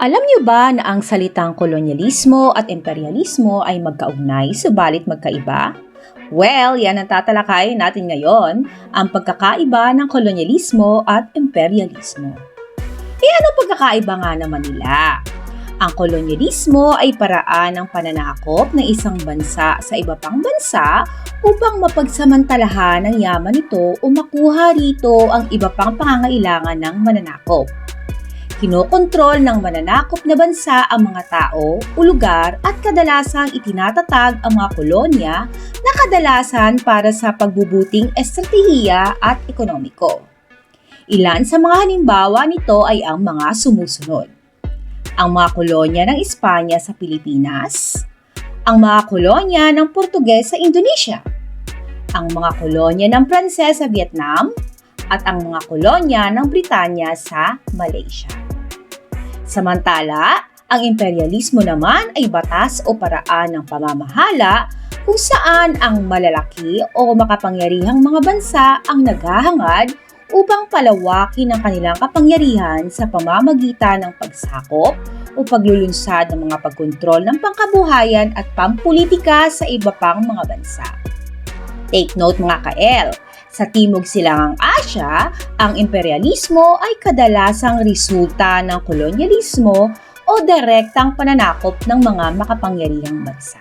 Alam niyo ba na ang salitang kolonyalismo at imperialismo ay magkaugnay subalit magkaiba? Well, yan ang tatalakayin natin ngayon, ang pagkakaiba ng kolonyalismo at imperialismo. E ano pagkakaiba nga naman nila? Ang kolonyalismo ay paraan ng pananakop ng isang bansa sa iba pang bansa upang mapagsamantalahan ang yaman nito o makuha rito ang iba pang pangangailangan ng mananakop. Kinokontrol ng mananakop na bansa ang mga tao lugar at kadalasang itinatatag ang mga kolonya na kadalasan para sa pagbubuting estratehiya at ekonomiko. Ilan sa mga halimbawa nito ay ang mga sumusunod. Ang mga kolonya ng Espanya sa Pilipinas, ang mga kolonya ng Portuges sa Indonesia, ang mga kolonya ng Pranses sa Vietnam, at ang mga kolonya ng Britanya sa Malaysia. Samantala, ang imperialismo naman ay batas o paraan ng pamamahala kung saan ang malalaki o makapangyarihang mga bansa ang naghahangad upang palawakin ang kanilang kapangyarihan sa pamamagitan ng pagsakop o paglulunsad ng mga pagkontrol ng pangkabuhayan at pampolitika sa iba pang mga bansa. Take note mga ka-L, sa Timog Silangang Asya, ang imperialismo ay kadalasang resulta ng kolonyalismo o direktang pananakop ng mga makapangyarihang bansa.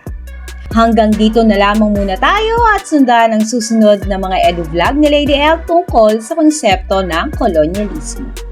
Hanggang dito na lamang muna tayo at sundan ang susunod na mga edu vlog ni Lady L tungkol sa konsepto ng kolonyalismo.